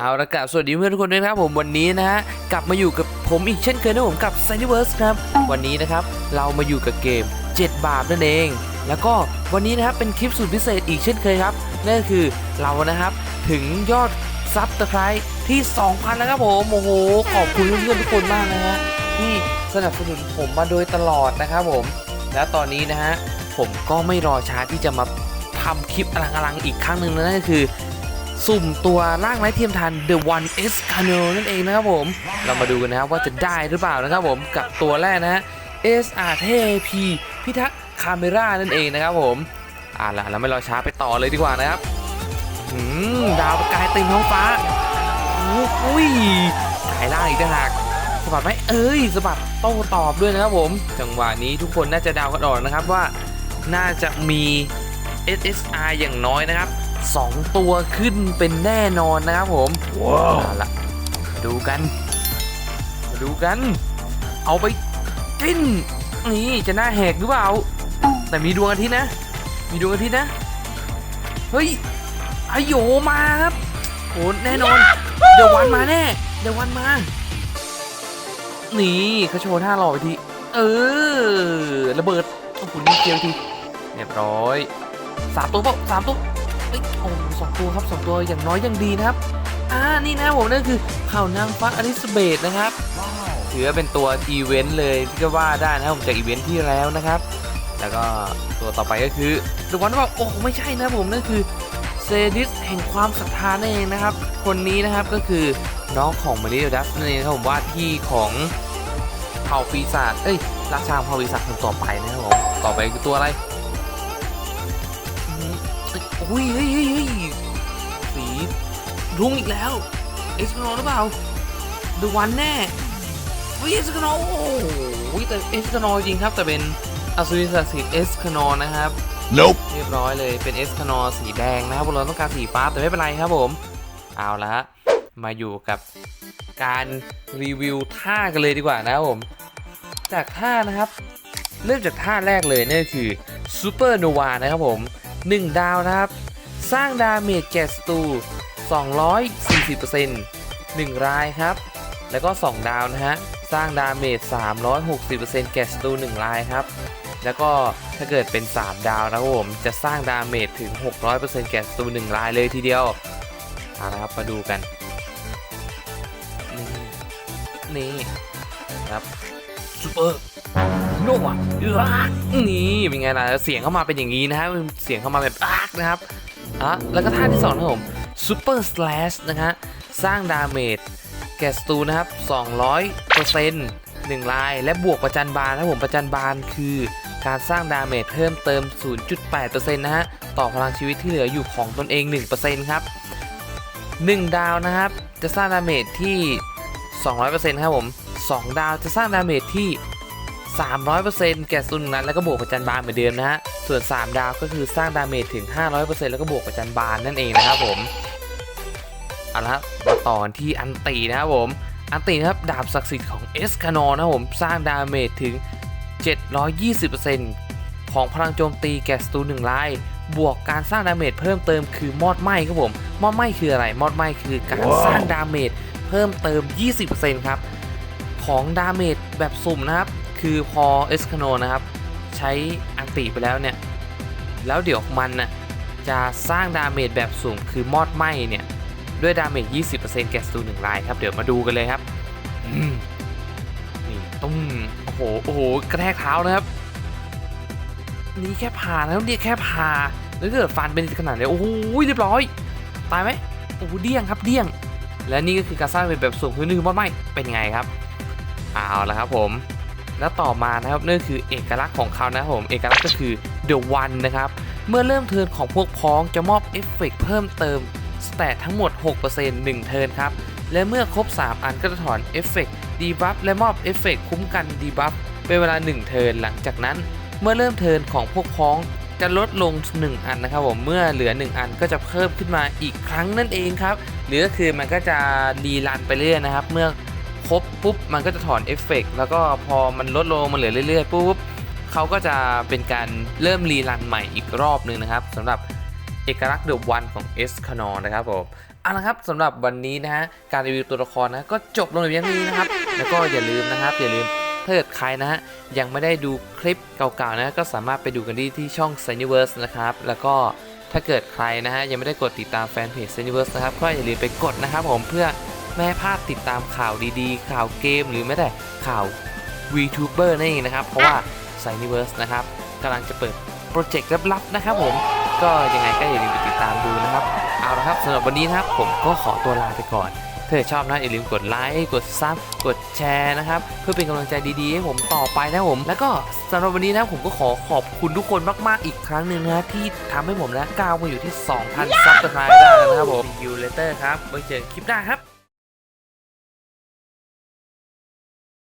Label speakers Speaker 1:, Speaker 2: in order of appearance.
Speaker 1: เอาละครับสวัสดีเพื่อนทุกคนด้วยครับผมวันนี้นะฮะกลับมาอยู่กับผมอีกเช่นเคยนะผมกับ s a n y v e r s e ครับ วันนี้นะครับเรามาอยู่กับเกม 7 บาปนั่นเอง แล้วก็วันนี้นะครับเป็นคลิปสุดพิเศษอีกเช่นเคยครับนั่นก็คือเรานะครับถึงยอดซับสไครต์ที่ 2,000 แล้วครับผมโอ้โหขอบคุณเพื่อนๆทุกคนมากนะฮะที่สนับสนุนผมมาโดยตลอดนะครับผม แล้วตอนนี้นะฮะผมก็ไม่รอช้าที่จะมาทำคลิปอลังๆอีกครั้งหนึ่งนะนั่นก็คือ สุ่มตัวร่างไร้เทียมทัน The One S c a n o นั่นเองนะครับผม เรามาดูกันนะครับว่าจะได้หรือเปล่านะครับผมกับตัวแรกนะฮะ SRTP พิทักษ์คาเมรานั่นเองนะครับผมอ่าล่ะเราไม่รอช้าไปต่อเลยดีกว่านะครับหืมดาวประกายเต็มท้องฟ้าโอ้ยกายล่างอีกต่างหากสะบัดไหมเอ้ยสะบัดโต้ตอบด้วยนะครับผม จังหวะนี้ทุกคนน่าจะดาวกันออกนะครับว่าน่าจะมี SSR อย่างน้อยนะครับ 2 ตัวขึ้นเป็นแน่นอนนะครับผมว้าวละมาดูกันมาดูกัน เอาไปกินนี่จะหน้าแหกหรือเปล่า แต่มีดวงอาทิตย์นะ มีดวงอาทิตย์นะ เฮ้ยไอโยมาครับโหแน่นอน เดี๋ยววันมาแน่ เดี๋ยววันมา นี่เขาโชว์ท่าหล่อไปที เออ ระเบิดโอ้โหนี่เกียวทีเรียบร้อยสามตัวเปล่าสามตัว เอ้ยโอ้สองตัวครับสองตัวอย่างน้อยยังดีนะครับ อ่า นี่นะผมนั่นคือเผ่านางฟ้าอลิซาเบธนะครับถือว่าเป็นตัวอีเวนต์เลยที่ก็ว่าได้นะครับผมจากอีเวนต์ที่แล้วนะครับ แล้วก็ตัวต่อไปก็คือดูวันว่าโอ้ไม่ใช่นะผมนั่นคือเซดิสแห่งความศรัทธานั่นเองนะครับ คนนี้นะครับก็คือน้องของมาริโอดัสนั่นเองครับผมว่าที่ของเผ่าปีศาจเอ้ยราชาเผ่าปีศาจคนต่อไปนะครับผมต่อไปคือตัวอะไร อุ้ยเฮ้ยเฮ้ยเฮ้ยสีรุ้งอีกแล้วเอสคโนหรือเปล่าดูวันแน่เฮ้ยเอสคโนโอ้โหแต่เอสคโนจริงครับ แต่เป็นอสุริศักดิ์สิทธิ์เอสคโนนะครับ
Speaker 2: Nope.
Speaker 1: เรียบร้อยเลยเป็นเอสคโนสีแดงนะครับพวกเราต้องการสีฟ้าแต่ไม่เป็นไรครับผมเอาละฮะมาอยู่กับการรีวิวท่ากันเลยดีกว่านะครับผม จากท่านะครับ เริ่มจากท่าแรกเลยนั่นคือซูเปอร์โนวานะครับผม 1 ดาวนะครับ สร้างดาเมจแก่ศัตรู240% 1 รายครับ แล้วก็ 2 ดาวนะฮะ สร้างดาเมจ 360%แก่ศัตรู1รายครับ แล้วก็ถ้าเกิดเป็น 3 ดาวนะครับผม จะสร้างดาเมจถึง 600%แก่ศัตรู1รายเลยทีเดียวเอาละครับมาดูกัน นี่นี่ครับซูเปอร์โล้นี่เป็นไงล่ะเสียงเข้ามาเป็นอย่างนี้นะครับเสียงเข้ามาแบบอักนะครับ อะแล้วก็ท่าที่สองนะครับผมซูเปอร์สแลชนะฮะสร้างดาเมจแก่ศัตรูนะครับ 200%หนึ่งลาย และบวกประจันบานนะครับผมประจันบานคือการสร้างดาเมจเพิ่มเติม 0.8%นะฮะ ต่อพลังชีวิตที่เหลืออยู่ของตนเอง 1%ครับ 1 ดาวนะครับ จะสร้างดาเมจที่ 200%ครับผม 2 ดาวจะสร้างดาเมจที่ 300%แก่สุนนั้นแล้วก็บวกประจันบานเหมือนเดิมนะฮะ ส่วน 3 ดาวก็คือสร้างดาเมจถึง 500%แล้วก็บวกประจันบานนั่นเองนะครับผมเอาละครับมาต่อนที่อันตีนะครับผม อันตีนะครับดาบศักดิ์สิทธิ์ของเอสคานอนนะครับผมสร้างดาเมจถึง 720%ของพลังโจมตีแก่ศัตรูหนึ่งรายบวกการสร้างดาเมจเพิ่มเติมคือมอดไหม้ครับผม มอดไหม้คืออะไร มอดไหม้คือการสร้างดาเมจเพิ่มเติม 20%ครับ ของดาเมจแบบสุ่มนะครับ คือพอเอสคโนนะครับ ใช้อันติไปแล้วเนี่ย แล้วเดี๋ยวมันน่ะจะสร้างดาเมจแบบสุ่มคือมอดไหมเนี่ย ด้วยดาเมจ 20%แก่ศัตรูหนึ่งรายครับ เดี๋ยวมาดูกันเลยครับนี่ตุ้มโอ้โหโอ้โหกระแทกเท้านะครับ นี่แค่ผ่านะครับเนี่ยแค่ผ่าแล้วเกิดฟันเป็นขนาดนี้โอ้โหเรียบร้อย ตายไหมโอ้โหเดี้ยงครับเดี้ยง และนี่ก็คือการสร้างเป็นแบบสุ่มคือนี่คือมอดไหมเป็นไงครับเอาละครับผม แล้วต่อมานะครับนั่นคือเอกลักษณ์ของเขานะครับผมเอกลักษณ์ก็คือ The One นะครับเมื่อเริ่มเทิร์นของพวกพ้องจะมอบเอฟเฟกต์เพิ่มเติมสเตตทั้งหมด 6% 1 เทิร์นครับและเมื่อครบ 3 อันก็จะถอนเอฟเฟกต์ดีบัฟและมอบเอฟเฟกต์คุ้มกันดีบัฟเป็นเวลา 1 เทิร์นหลังจากนั้น เมื่อเริ่มเทิร์นของพวกพ้องจะลดลง 1 อันนะครับผมเมื่อเหลือ 1 อันก็จะเพิ่มขึ้นมาอีกครั้งนั่นเองครับหรือก็คือมันก็จะรีรันไปเรื่อยนะครับ เมื่อ ครบปุ๊บมันก็จะถอนเอฟเฟกต์แล้วก็พอมันลดลงมาเหลือเรื่อยๆปุ๊บเขาก็จะเป็นการเริ่มรีรันใหม่อีกรอบหนึ่งนะครับสำหรับเอกลักษณ์เดอะวันของเอสคานอนะครับผมเอาละครับสำหรับวันนี้นะฮะการรีวิวตัวละครนะก็จบลงในเพียงเท่านี้นะครับ แล้วก็อย่าลืมนะครับ อย่าลืมถ้าเกิดใครนะฮะยังไม่ได้ดูคลิปเก่าๆนะก็สามารถไปดูกันได้ที่ช่อง s y n i v e r s e นะครับแล้วก็ถ้าเกิดใครนะฮะยังไม่ได้กดติดตามแฟนเพจ s y n i v e r s e นะครับก็อย่าลืมไปกดนะครับผมเพื่อ ไม่ให้พลาดติดตามข่าวดีๆ ข่าวเกมหรือแม้แต่ข่าว VTuber นั่นเองนะครับ เพราะว่า s y n i v e r s e นะครับกำลังจะเปิดโปรเจกต์ลับๆนะครับผมก็ยังไงก็อย่าลืมไปติดตามดูนะครับ เอาละครับสำหรับวันนี้นะครับผมก็ขอตัวลาไปก่อนถ้าเกิดชอบนะอย่าลืมกดไลค์กดซับกดแชร์นะครับ เพื่อเป็นกำลังใจดีๆให้ผมต่อไปนะครับผม แล้วก็สำหรับวันนี้นะผมก็ขอขอบคุณทุกคนมากๆอีกครั้งหนึ่งนะที่ทำให้ผมนะก้าวมาอยู่ที่ 2,000 ซับสไครต์ได้แล้วนะครับผม See you later ครับไว้เจอกันคลิปหน้าครับ